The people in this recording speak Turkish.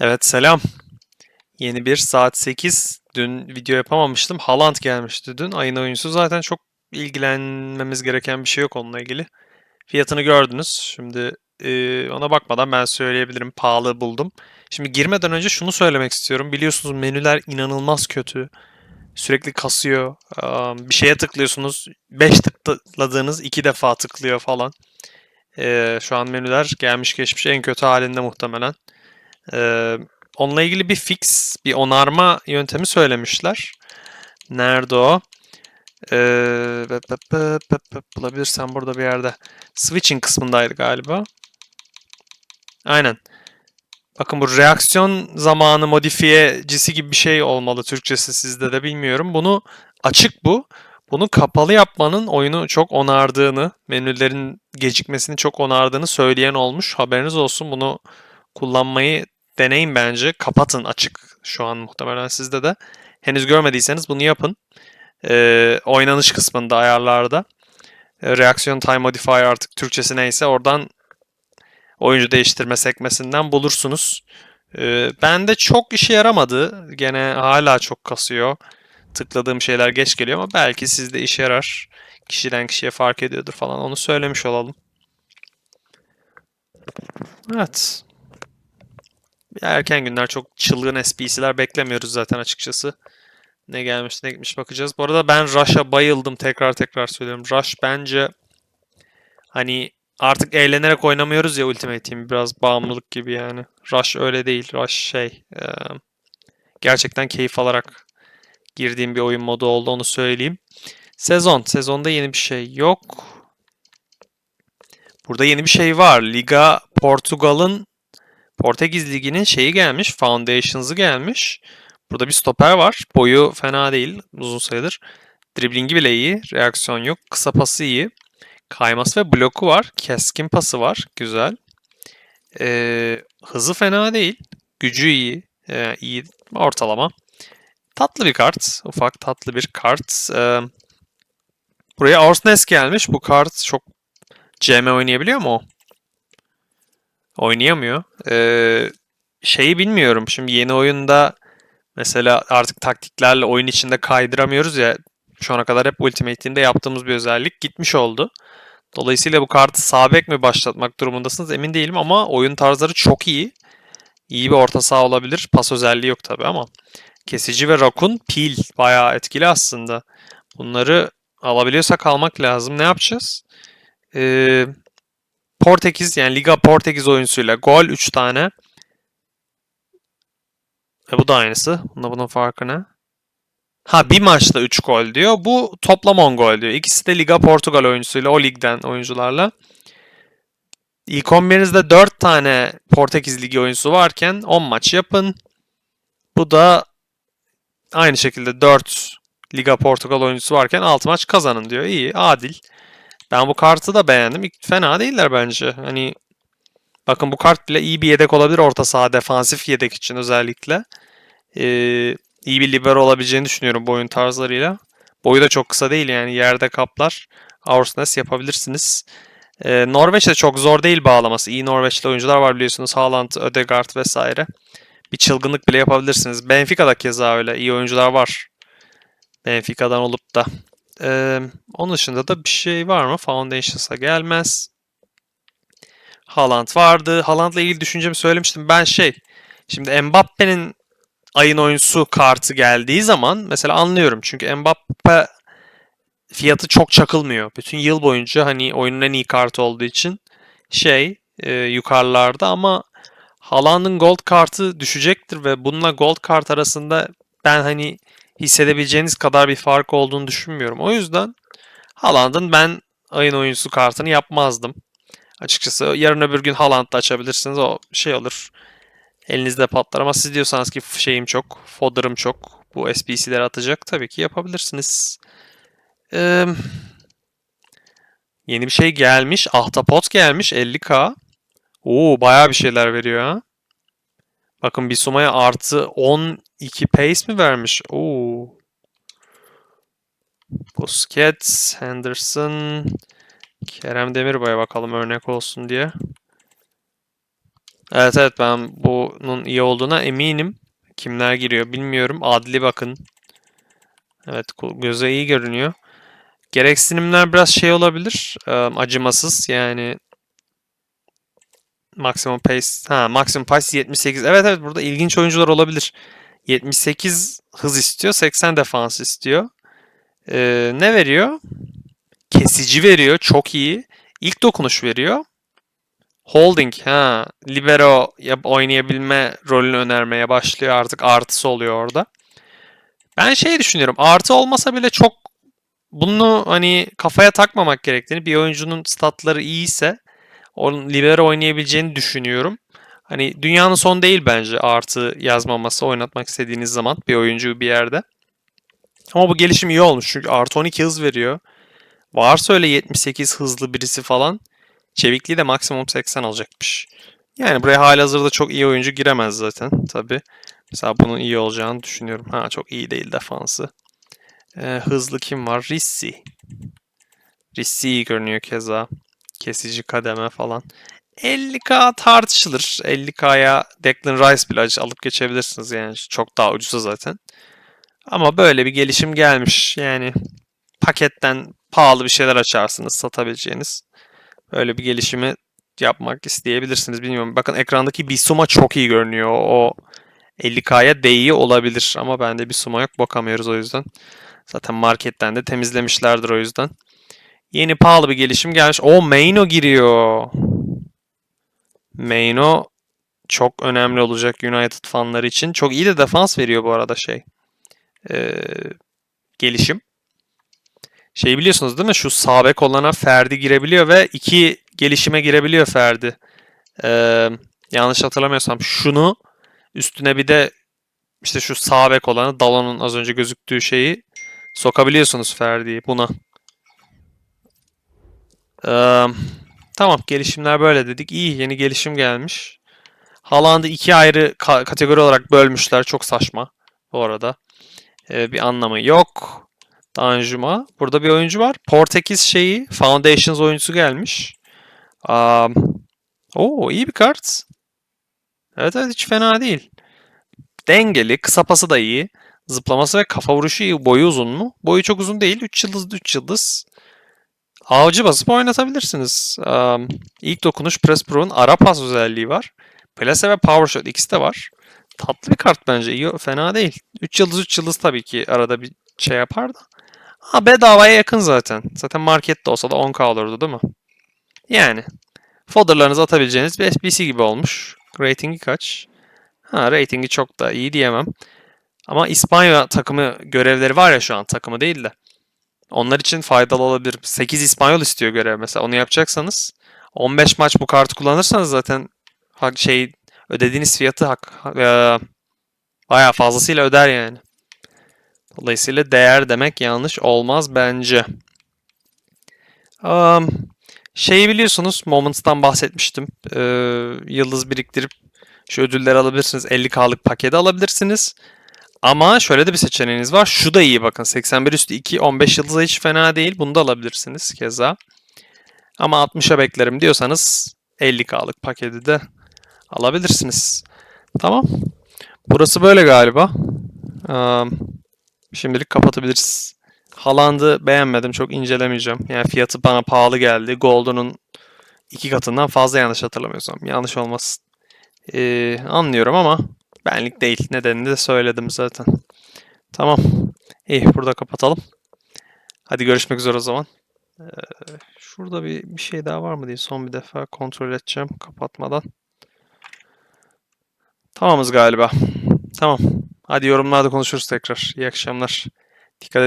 Evet selam. Yeni bir saat 8. Dün video yapamamıştım. Haaland gelmişti dün. Ayın oyuncusu zaten çok ilgilenmemiz gereken bir şey yok onunla ilgili. Fiyatını gördünüz. Şimdi e, ona bakmadan ben söyleyebilirim. Pahalı buldum. Şimdi girmeden önce şunu söylemek istiyorum. Biliyorsunuz menüler inanılmaz kötü. Sürekli kasıyor. Aa, Bir şeye tıklıyorsunuz. 5 tıkladığınız 2 defa tıklıyor falan. E, şu an menüler gelmiş geçmiş en kötü halinde muhtemelen. Ee, onunla ilgili bir fix, bir onarma yöntemi söylemişler. Nerede o? Ee, bulabilirsem burada bir yerde. Switching kısmındaydı galiba. Aynen. Bakın bu reaksiyon zamanı modifiyecisi gibi bir şey olmalı Türkçesi sizde de bilmiyorum. Bunu açık bu. Bunu kapalı yapmanın oyunu çok onardığını, menülerin gecikmesini çok onardığını söyleyen olmuş. Haberiniz olsun. Bunu kullanmayı deneyin bence. Kapatın açık şu an muhtemelen sizde de. Henüz görmediyseniz bunu yapın. Ee, oynanış kısmında ayarlarda. e, reaksiyon time modifier artık Türkçesi neyse oradan oyuncu değiştirme sekmesinden bulursunuz. Ee, bende çok işe yaramadı. Gene hala çok kasıyor. Tıkladığım şeyler geç geliyor ama belki sizde işe yarar. Kişiden kişiye fark ediyordur falan. Onu söylemiş olalım. Evet. Erken günler çok çılgın SPC'ler beklemiyoruz zaten açıkçası. Ne gelmiş ne gitmiş bakacağız. Bu arada ben Rush'a bayıldım. Tekrar tekrar söylüyorum. Rush bence hani artık eğlenerek oynamıyoruz ya Ultimate Team. Biraz bağımlılık gibi yani. Rush öyle değil. Rush şey e, gerçekten keyif alarak girdiğim bir oyun modu oldu onu söyleyeyim. Sezon. Sezonda yeni bir şey yok. Burada yeni bir şey var. Liga Portugal'ın Portekiz Ligi'nin şeyi gelmiş. Foundations'ı gelmiş. Burada bir stoper var. Boyu fena değil. Uzun sayılır. Driblingi bile iyi. Reaksiyon yok. Kısa pası iyi. Kayması ve bloku var. Keskin pası var. Güzel. Ee, hızı fena değil. Gücü iyi. Ee, iyi. Ortalama. Tatlı bir kart. Ufak tatlı bir kart. Ee, buraya Orsnes gelmiş. Bu kart çok CM oynayabiliyor mu o? Oynayamıyor. Ee, şeyi bilmiyorum. Şimdi yeni oyunda mesela artık taktiklerle oyun içinde kaydıramıyoruz ya. Şu ana kadar hep Ultimate yaptığımız bir özellik gitmiş oldu. Dolayısıyla bu kartı sağ bek mi başlatmak durumundasınız emin değilim ama oyun tarzları çok iyi. İyi bir orta saha olabilir. Pas özelliği yok tabi ama. Kesici ve Rakun pil bayağı etkili aslında. Bunları alabiliyorsak almak lazım. Ne yapacağız? Ee, Portekiz yani Liga Portekiz oyuncusuyla gol 3 tane. E bu da aynısı. Bunda bunun farkı ne? Ha bir maçta 3 gol diyor. Bu toplam 10 gol diyor. İkisi de Liga Portugal oyuncusuyla o ligden oyuncularla. İlk 11'inizde 4 tane Portekiz Ligi oyuncusu varken 10 maç yapın. Bu da aynı şekilde 4 Liga Portugal oyuncusu varken 6 maç kazanın diyor. İyi, adil. Ben bu kartı da beğendim. Fena değiller bence. Hani bakın bu kart bile iyi bir yedek olabilir orta saha defansif yedek için özellikle. Ee, iyi bir libero olabileceğini düşünüyorum bu oyun tarzlarıyla. Boyu da çok kısa değil yani yerde kaplar. Aursnes yapabilirsiniz. Ee, Norveç de çok zor değil bağlaması. İyi Norveçli oyuncular var biliyorsunuz. Haaland, Ödegaard vesaire. Bir çılgınlık bile yapabilirsiniz. Benfica'da keza öyle. iyi oyuncular var. Benfica'dan olup da. Ee, onun dışında da bir şey var mı? Foundations'a gelmez. Haaland vardı. Haaland'la ilgili düşüncemi söylemiştim. Ben şey, şimdi Mbappe'nin ayın oyuncusu kartı geldiği zaman mesela anlıyorum. Çünkü Mbappe fiyatı çok çakılmıyor. Bütün yıl boyunca hani oyunun en iyi kartı olduğu için şey e, yukarılarda ama Haaland'ın gold kartı düşecektir ve bununla gold kart arasında ben hani hissedebileceğiniz kadar bir fark olduğunu düşünmüyorum. O yüzden Haaland'ın ben ayın oyuncusu kartını yapmazdım. Açıkçası yarın öbür gün Haaland'da açabilirsiniz. O şey olur. Elinizde patlar ama siz diyorsanız ki şeyim çok, fodder'ım çok. Bu SBC'leri atacak. Tabii ki yapabilirsiniz. Ee, yeni bir şey gelmiş. Ahtapot gelmiş 50k. Oo bayağı bir şeyler veriyor ha. Bakın Bissouma'ya artı 12 pace mi vermiş? Oo. Busquets, Henderson, Kerem Demirbay'a bakalım örnek olsun diye. Evet evet ben bunun iyi olduğuna eminim. Kimler giriyor bilmiyorum. Adli bakın. Evet göze iyi görünüyor. Gereksinimler biraz şey olabilir. acımasız yani maksimum pace ha maksimum pace 78. Evet evet burada ilginç oyuncular olabilir. 78 hız istiyor, 80 defans istiyor. E, ne veriyor? Kesici veriyor, çok iyi. İlk dokunuş veriyor. Holding, ha, libero oynayabilme rolünü önermeye başlıyor artık artısı oluyor orada. Ben şey düşünüyorum, artı olmasa bile çok bunu hani kafaya takmamak gerektiğini, bir oyuncunun statları iyiyse onun libero oynayabileceğini düşünüyorum. Hani dünyanın son değil bence artı yazmaması oynatmak istediğiniz zaman bir oyuncu bir yerde. Ama bu gelişim iyi olmuş çünkü artı 12 hız veriyor. Varsa öyle 78 hızlı birisi falan çevikliği de maksimum 80 alacakmış. Yani buraya halihazırda çok iyi oyuncu giremez zaten tabi. Mesela bunun iyi olacağını düşünüyorum. Ha çok iyi değil defansı. Ee, hızlı kim var? Rissi. Rissi iyi görünüyor keza. Kesici kademe falan. 50k tartışılır. 50k'ya Declan Rice bile alıp geçebilirsiniz yani. Çok daha ucuza zaten. Ama böyle bir gelişim gelmiş. Yani paketten pahalı bir şeyler açarsınız satabileceğiniz. Öyle bir gelişimi yapmak isteyebilirsiniz. Bilmiyorum. Bakın ekrandaki Bisuma çok iyi görünüyor. O 50K'ya değiyor olabilir. Ama bende Bisuma yok. Bakamıyoruz o yüzden. Zaten marketten de temizlemişlerdir o yüzden. Yeni pahalı bir gelişim gelmiş. O Maino giriyor. Maino çok önemli olacak United fanları için. Çok iyi de defans veriyor bu arada şey. Ee, gelişim. Şey biliyorsunuz değil mi? Şu sağ olana Ferdi girebiliyor ve iki gelişime girebiliyor Ferdi. Ee, yanlış hatırlamıyorsam şunu üstüne bir de işte şu sağ bek olanı Dalon'un az önce gözüktüğü şeyi sokabiliyorsunuz Ferdi'yi buna. Ee, tamam gelişimler böyle dedik. İyi yeni gelişim gelmiş. Haaland'ı iki ayrı ka- kategori olarak bölmüşler. Çok saçma bu arada. Ee, bir anlamı yok. Danjuma. Burada bir oyuncu var. Portekiz şeyi Foundations oyuncusu gelmiş. Um, Oo iyi bir kart. Evet evet hiç fena değil. Dengeli, kısa pası da iyi. Zıplaması ve kafa vuruşu iyi. Boyu uzun mu? Boyu çok uzun değil. 3 yıldız 3 yıldız. Avcı basıp oynatabilirsiniz. Um, ilk dokunuş Press Pro'nun ara pas özelliği var. Plase ve Power Shot ikisi de var. Tatlı bir kart bence. İyi, fena değil. 3 yıldız 3 yıldız tabii ki arada bir şey yapar da. Ha bedavaya yakın zaten. Zaten markette olsa da 10k olurdu değil mi? Yani. Fodderlarınızı atabileceğiniz bir SBC gibi olmuş. Ratingi kaç? Ha ratingi çok da iyi diyemem. Ama İspanya takımı görevleri var ya şu an takımı değil de. Onlar için faydalı olabilir. 8 İspanyol istiyor görev mesela. Onu yapacaksanız 15 maç bu kartı kullanırsanız zaten şey ödediğiniz fiyatı hak, e, bayağı fazlasıyla öder yani. Dolayısıyla değer demek yanlış olmaz bence. Um, şeyi biliyorsunuz Moments'tan bahsetmiştim. Ee, yıldız biriktirip şu ödülleri alabilirsiniz. 50K'lık paketi alabilirsiniz. Ama şöyle de bir seçeneğiniz var. Şu da iyi bakın. 81 üstü 2 15 yıldıza hiç fena değil. Bunu da alabilirsiniz keza. Ama 60'a beklerim diyorsanız 50K'lık paketi de alabilirsiniz. Tamam. Burası böyle galiba. Şimdilik kapatabiliriz. Haaland'ı beğenmedim. Çok incelemeyeceğim. Yani fiyatı bana pahalı geldi. Golden'un iki katından fazla yanlış hatırlamıyorsam. Yanlış olmasın. Ee, anlıyorum ama benlik değil. Nedenini de söyledim zaten. Tamam. İyi burada kapatalım. Hadi görüşmek üzere o zaman. Ee, şurada bir, bir şey daha var mı diye son bir defa kontrol edeceğim kapatmadan. Tamamız galiba. Tamam. Hadi yorumlarda konuşuruz tekrar. İyi akşamlar. Dikkat edin.